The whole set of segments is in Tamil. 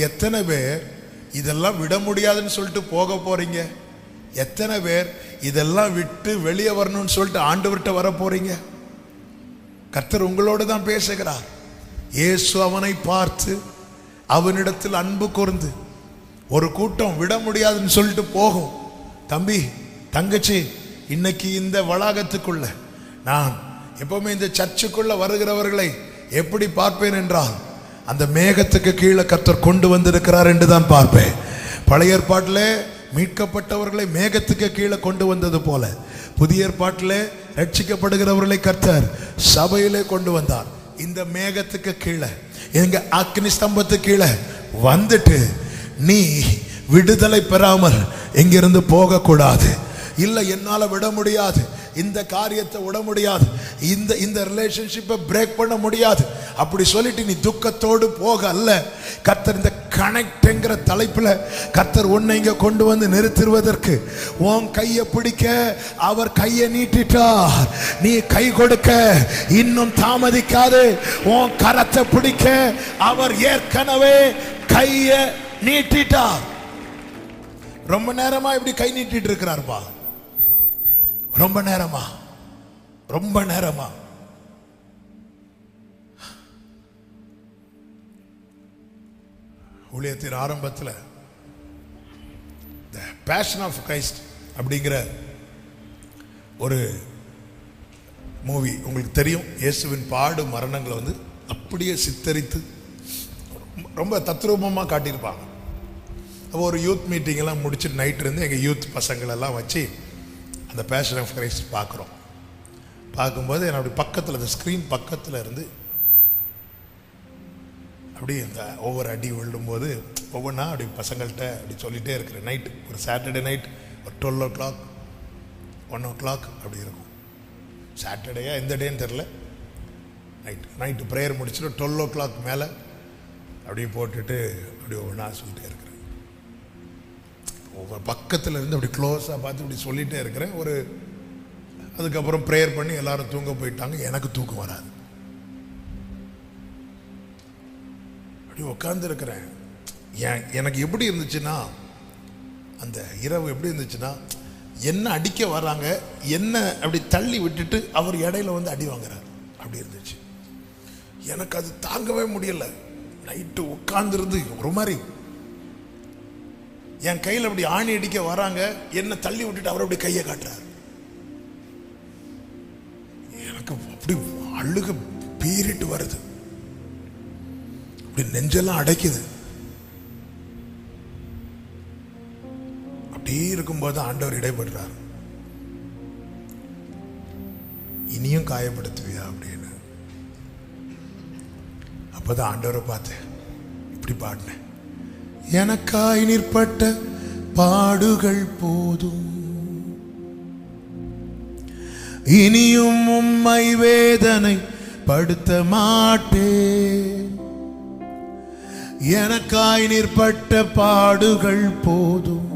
எத்தனை பேர் இதெல்லாம் விட முடியாதுன்னு சொல்லிட்டு போக போறீங்க? எத்தனை பேர் இதெல்லாம் விட்டு வெளியே வரணும்னு சொல்லிட்டு ஆண்டவர்கிட்ட வர போறீங்க? கர்த்தர் உங்களோடு தான் பேசுகிறார். இயேசு அவனை பார்த்து அவனிடத்தில் அன்பு கூர்ந்து ஒரு கூட்டம் விட முடியாதுன்னு சொல்லிட்டு போகும். தம்பி தங்கச்சி இன்னைக்கு இந்த வளாகத்துக்குள்ள நான் எப்பவுமே இந்த சர்ச்சுக்குள்ள வருகிறவர்களை எப்படி பார்ப்பேன் என்றால் அந்த மேகத்துக்கு கீழே கத்தர் கொண்டு வந்திருக்கிறார் என்று தான் பார்ப்பேன். பழைய ஏற்பாட்டிலே மீட்கப்பட்டவர்களை மேகத்துக்கு கீழே கொண்டு வந்தது போல புதிய ஏற்பாட்டிலே ரட்சிக்கப்படுகிறவர்களை கர்த்தர் சபையிலே கொண்டு வந்தார். இந்த மேகத்துக்கு கீழே எங்க அக்னி ஸ்தம்பத்துக்கு கீழே வந்துட்டு நீ விடுதலை பெறாமல் இங்கிருந்து போகக்கூடாது. இல்லை என்னால் விட முடியாது. இந்த காரியத்தை விட முடியாது. இந்த இந்த ரிலேஷன்ஷிப்பை பிரேக் பண்ண முடியாது. அப்படி சொல்லிட்டு நீ துக்கத்தோடு போக அல்ல. கர்த்தர் இந்த கனெக்ட்ங்கிற தலைப்புல கர்த்தர் உன்னை இங்க கொண்டு வந்து நிறுத்திடுவதற்கு உன் கையை பிடிக்க அவர் கையை நீட்டிட்டார். நீ கை கொடுக்க இன்னும் தாமதிக்காது. உன் கரத்தை பிடிக்க அவர் ஏற்கனவே கையை நீட்டிட்டார். ரொம்ப நேரமா இப்படி கை நீட்டிட்டு இருக்கிறார்பா ரொம்ப நேரமா. ரொம்ப நேரமா? ஊழியத்தின் ஆரம்பத்தில் த பேஷன் ஆஃப் கிரைஸ்ட் அப்படிங்கிற ஒரு மூவி உங்களுக்கு தெரியும். இயேசுவின் பாடு மரணங்களை வந்து அப்படியே சித்தரித்து ரொம்ப தத்ரூபமாக காட்டியிருப்பாங்க. அப்போ ஒரு யூத் மீட்டிங்கெல்லாம் முடிச்சுட்டு நைட்டு இருந்து எங்கள் யூத் பசங்களெல்லாம் வச்சு அந்த பேஷன் ஆஃப் கிரைஸ்ட் பார்க்குறோம். பார்க்கும்போது என்னுடைய பக்கத்தில் அந்த ஸ்க்ரீன் பக்கத்தில் இருந்து அப்படி இந்த ஒவ்வொரு அடி விழும்போது ஒவ்வொன்றா அப்படி பசங்கள்கிட்ட அப்படி சொல்லிகிட்டே இருக்கிறேன் நைட் ஒரு சாட்டர்டே நைட் ஒரு twelve o'clock one o'clock அப்படி இருக்கும். சாட்டர்டேயா எந்த டேன்னு தெரில நைட் நைட்டு ப்ரேயர் முடிச்சுட்டு டுவெல் ஓ கிளாக் மேலே அப்படியே போட்டுட்டு அப்படி ஒவ்வொன்றா சொல்லிட்டே இருக்கிறேன். ஒவ்வொரு பக்கத்தில் இருந்து அப்படி க்ளோஸாக பார்த்து இப்படி சொல்லிகிட்டே இருக்கிறேன். ஒரு அதுக்கப்புறம் ப்ரேயர் பண்ணி எல்லாரும் தூங்க போயிட்டாங்க. எனக்கு தூக்கம் வராது. அப்படி உட்காந்துருக்கிறேன் ஏன் எனக்கு எப்படி இருந்துச்சுன்னா அந்த இரவு எப்படி இருந்துச்சுன்னா என்ன அடிக்க வராங்க என்ன அப்படி தள்ளி விட்டுட்டு அவர் இடையில வந்து அடி வாங்குறாரு. அப்படி இருந்துச்சு. எனக்கு அது தாங்கவே முடியல. நைட்டு உட்கார்ந்துருந்து ஒரு மாதிரி. என் கையில் அப்படி ஆணி அடிக்க வராங்க என்ன தள்ளி விட்டுட்டு அவர் அப்படி கையை காட்டுறாரு. அழுக பீறிட்டு வருது. அப்படி நெஞ்செல்லாம் அடைக்குது. அப்படியே இருக்கும்போது ஆண்டவர் இடைபடுறார். இனியும் காயப்படுத்துவியா அப்படின்னு. அப்பதான் ஆண்டவரை பார்த்தேன் இப்படி பாடினேன். எனக்காய் நிற்பட்ட பாடுகள் போதும். இனியும் உம்மை வேதனை படுத்த மாட்டேன். எனக்காய் நிற்பட்ட பாடுகள் போதும்.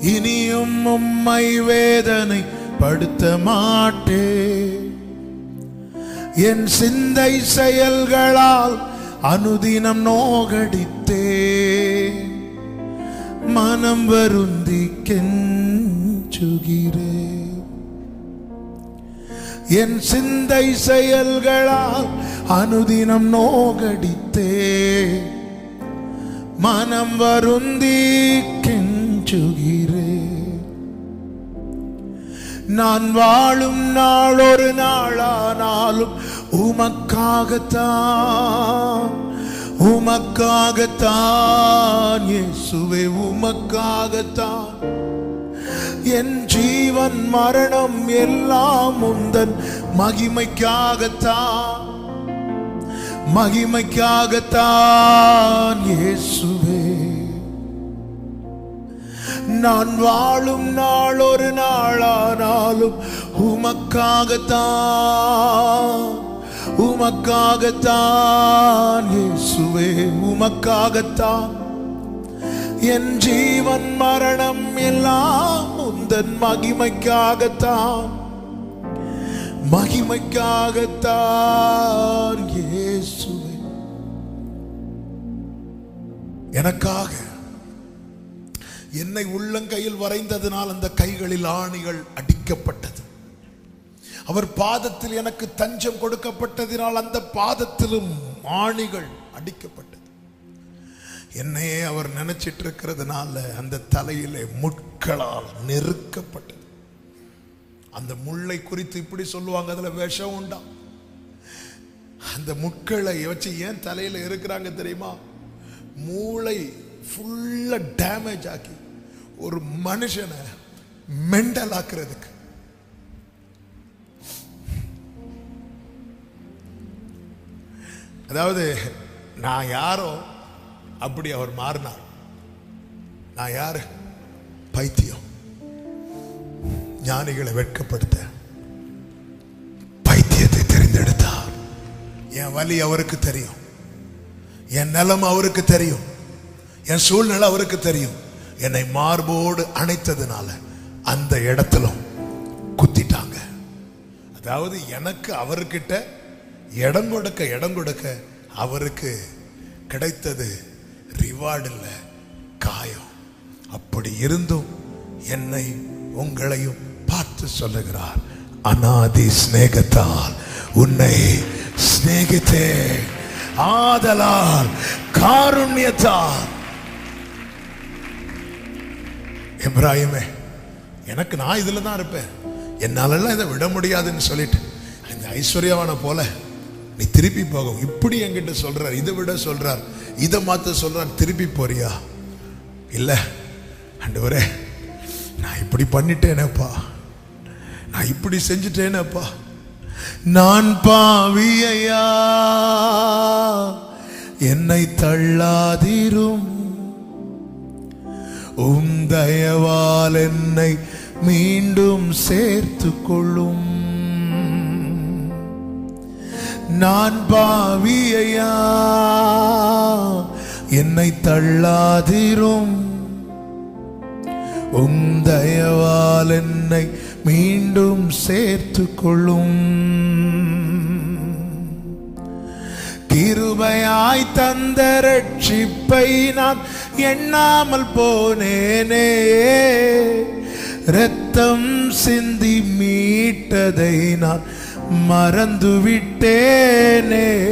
இனியும் உம்மை வேதனை படுத்த மாட்டேன். என் சிந்தை செயல்களால் அனுதினம் நோகடித்தே மனம் வருந்தி கெஞ்சுகிறே என் சிந்தை செயல்களால் அனுதினம் நோகடித்தே. மனம் வருந்தி கெஞ்சுகிறே நான் வாழும் நாள் ஒரு நாளானாலும் உமக்காகத்தான் உமக்காகத்தான் இயேசுவே உமக்காகத்தான். என் ஜீவன் மரணம் எல்லாம் உந்தன் மகிமைக்காகத்தான். மகிமைக்காகத்தான் இயேசுவே. நான் வாழும் நாள் ஒரு நாளானாலும் உமக்காகத்தான். உமக்காகத்தான் இயேசுவே உமக்காகத்தான். என் ஜீவன் மரணம் எல்லாம் உந்தன் மகிமைக்காகத்தான். மகிமைக்காகத்தான் இயேசுவே. எனக்காக என்னை உள்ளங்கையில் வரைந்ததினால் அந்த கைகளில் ஆணிகள் அடிக்கப்பட்டது. அவர் பாதத்தில் எனக்கு தஞ்சம் கொடுக்கப்பட்டதினால் அந்த பாதத்திலும் மாணிகள் அடிக்கப்பட்டது. என்னையே அவர் நினைச்சிட்டு இருக்கிறதுனால அந்த தலையிலே முட்களால் நெருக்கப்பட்டது. அந்த முள்ளை குறித்து இப்படி சொல்லுவாங்க அதுல விஷம் உண்டா? அந்த முட்களை வச்சு ஏன் தலையில இருக்கிறாங்க தெரியுமா? மூளை ஃபுல்லா டேமேஜ் ஆக்கி ஒரு மனுஷனை மெண்டல் ஆக்குறதுக்கு அதாவது நான் யாரோ அப்படி அவர் மாறினார். நான் யார்? பைத்தியம். ஞானிகளை வெட்கப்படுத்த பைத்தியத்தை தெரிந்தெடுத்தார். என் வலி அவருக்கு தெரியும். என் நிலம் அவருக்கு தெரியும். என் சூழ்நிலை அவருக்கு தெரியும். என்னை மார்போடு அணைத்ததுனால அந்த இடத்திலும் குத்திட்டாங்க. அதாவது எனக்கு அவர்கிட்ட இடம் கொடுக்க இடம் கொடுக்க அவருக்கு கிடைத்தது ரிவார்டு இல்லை காயம். அப்படி இருந்தும் என்னை உங்களையும் பார்த்து சொல்லுகிறார் அனாதி சிநேகத்தால் உன்னை சிநேகித்தே ஆதலால் காருண்யத்தால். எப்ராஹிமே எனக்கு நான் இதில் தான் இருப்பேன். என்னாலெல்லாம் இதை விட முடியாதுன்னு சொல்லிட்டு இந்த ஐஸ்வர்யாவான போல நீ திருப்பி போகும் இப்படி என்கிட்ட சொல்கிறார் இதை விட சொல்கிறார் இதை மாத்த சொல்கிறார் திருப்பி போறியா? இல்லை. ஆண்டவரே நான் இப்படி பண்ணிட்டேனேப்பா. நான் இப்படி செஞ்சுட்டேனேப்பா. நான் பாவியையா? என்னை தள்ளாதிரும். உம் தயவால் என்னை மீண்டும் சேர்த்து கொள்ளும் நான் பாவியையா? என்னை தள்ளாதிரும். உந்தயவால் என்னை மீண்டும் சேர்த்து கொள்ளும் கிருபையாய் தந்த ரட்சிப்பை நான் எண்ணாமல் போனேனே. ரத்தம் சிந்தி மீட்டதை நான் மறந்து விட்டேனே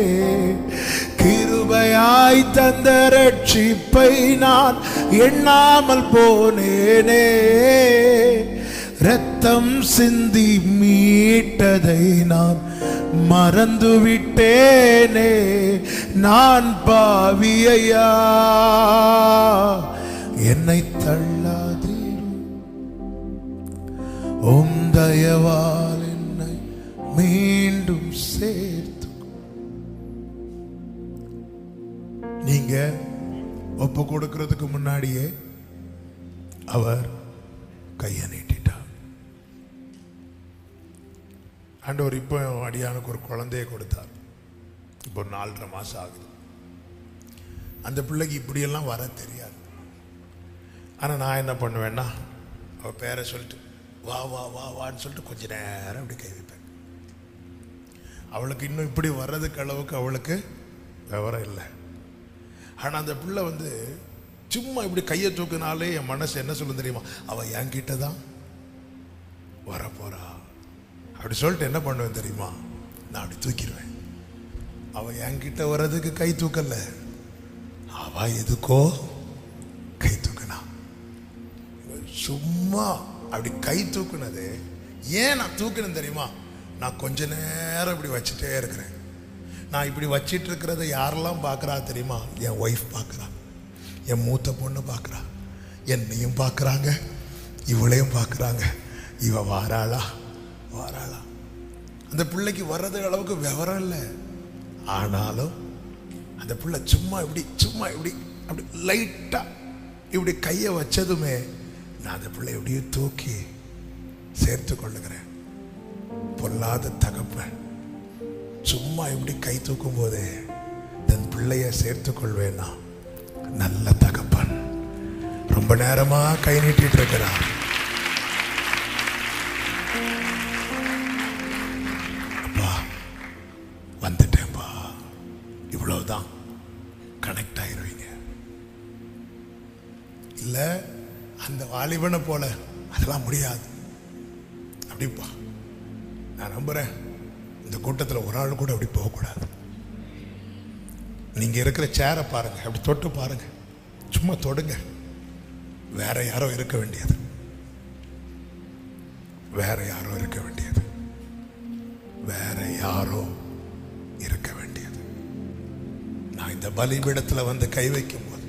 கிருபையாய் தந்த ரட்சிப்பை நான் எண்ணாமல் போனேனே. ரத்தம் சிந்தி மீட்டதை நான் மறந்து விட்டேனே நான் பாவியையா. என்னை தள்ளாதீரும் உம் தயவா. ஒப்பு கொடுக்கிறதுக்கு முன்னாடியே அவர் கையை நீட்டிட்டார். ஆண்டவர் இப்போ அடியானுக்கு ஒரு குழந்தைய கொடுத்தார். இப்போ நாலரை மாதம் ஆகுது. அந்த பிள்ளைக்கு இப்படியெல்லாம் வர தெரியாது. ஆனால் நான் என்ன பண்ணுவேன்னா அவள் பேரை சொல்லிட்டு வா வா வா வான்னு சொல்லிட்டு கொஞ்ச நேரம் இப்படி கை வைப்பேன். அவளுக்கு இன்னும் இப்படி வர்றதுக்கு அளவுக்கு அவளுக்கு விவரம் இல்லை. ஆனால் அந்த பிள்ளை வந்து சும்மா இப்படி கையை தூக்குனாலே என் மனசு என்ன சொல்லும் தெரியுமா? அவள் என்கிட்ட தான் வரப்போறா. அப்படி சொல்லிட்டு என்ன பண்ணுவேன் தெரியுமா? நான் அப்படி தூக்கிடுவேன். அவள் என்கிட்ட வர்றதுக்கு கை தூக்கல. அவ எதுக்கோ கை தூக்கினா. சும்மா அப்படி கை தூக்குனது ஏன் நான் தூக்கினேன் தெரியுமா? நான் கொஞ்ச நேரம் இப்படி வச்சுட்டே இருக்கிறேன். நான் இப்படி வச்சிட்டு இருக்கிறத யாரெல்லாம் பார்க்குறா தெரியுமா? என் ஒய்ஃப் பார்க்குறா. என் மூத்த பொண்ணு பார்க்குறா. என்னையும் பார்க்குறாங்க. இவளையும் பார்க்குறாங்க. இவ வாராளா? வாராளா. அந்த பிள்ளைக்கு வர்றது அளவுக்கு விவரம் இல்லை. ஆனாலும் அந்த பிள்ளை சும்மா இப்படி சும்மா இப்படி அப்படி லைட்டாக இப்படி கையை வச்சதுமே நான் அந்த பிள்ளை எப்படியும் தூக்கி சேர்த்து கொள்ளுகிறேன். பொல்லாத தகப்பன். சும்மா இப்படி கை தூக்கும் போதே தன் பிள்ளைய சேர்த்து கொள்வேனா நல்ல தகப்பன். ரொம்ப நேரமா கை நீட்டிட்டு இருக்கிறான் அப்பா வந்துட்டேன்ப்பா இவ்வளவுதான். கனெக்ட் ஆயிருவீங்க. இல்லை அந்த வாலிபனை போல. அதெல்லாம் முடியாது. அப்படிப்பா. நான் நம்புறேன். இந்த கூட்டத்தில் ஒரு ஆள் கூட அப்படி போகக்கூடாது. நீங்கள் இருக்கிற சேரை பாருங்கள் அப்படி தொட்டு பாருங்கள் சும்மா தொடுங்க. வேற யாரோ இருக்க வேண்டியது. வேற யாரோ இருக்க வேண்டியது. வேற யாரோ இருக்க வேண்டியது. நான் இந்த பலிபீடத்தில் வந்து கை வைக்கும் போது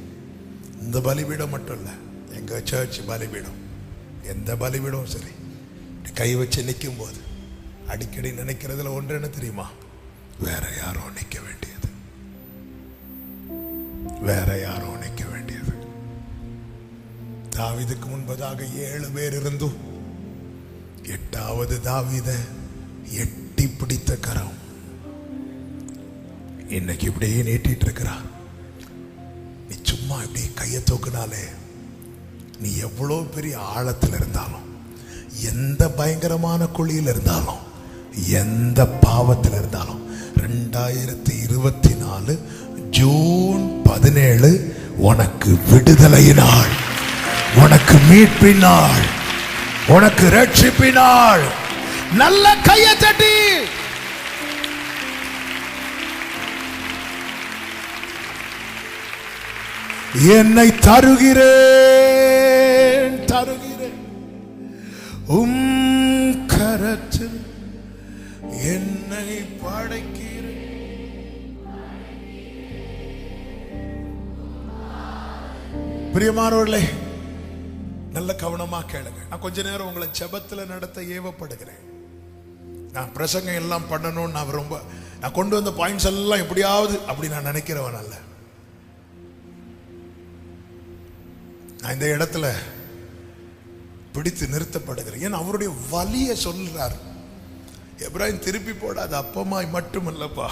இந்த பலிபீடம் மட்டும் இல்லை எங்கள் சர்ச் பலிபீடம் எந்த பலிபீடமும் சரி. கை வச்சு நிற்கும் போது அடிக்கடி நினைக்கிறதுல ஒன்று என்ன தெரியுமா? வேற யாரோ நிற்க வேண்டியது. வேற யாரோ நிற்க வேண்டியது. தாவிதுக்கு முன்பதாக ஏழு பேர் இருந்தும் எட்டாவது தாவித எட்டி பிடித்த கரம். இன்னைக்கு இப்படியே நீட்டிட்டு இருக்கிறா. நீ சும்மா இப்படி கையை தூக்குனாலே நீ எவ்வளோ பெரிய ஆழத்தில் இருந்தாலும் எந்த பயங்கரமான குழியில் இருந்தாலும் எந்த பாவத்தில் இருந்தாலும். ரெண்டாயிரத்தி இருபத்தி நாலு ஜூன் பதினேழு உனக்கு விடுதலையினால் உனக்கு மீட்பினாள். உனக்கு ரட்சிப்பினாள். நல்ல கையை தட்டி. என்னை தருகிறேன் தருகிறேன். உம் கரத்தில் என்னை படைக்கிறேன் பிரியமானவர்களே நல்ல கவனமா கேளுங்க. நான் கொஞ்ச நேரம் உங்களை ஜெபத்துல நடத்த ஏவப்படுகிறேன். நான் பிரசங்கம் எல்லாம் பண்ணணும்னு நான் ரொம்ப நான் கொண்டு வந்த பாயிண்ட்ஸ் எல்லாம் எப்படியாவது அப்படி நான் நினைக்கிறவன் அல்ல. நான் இந்த இடத்துல பிடித்து நிறுத்தப்படுகிறேன். ஏன்னா அவருடைய வலியை சொல்றாரு. எப்ராஹிம் திருப்பி போடாத அப்பமாய் மட்டுமல்லப்பா.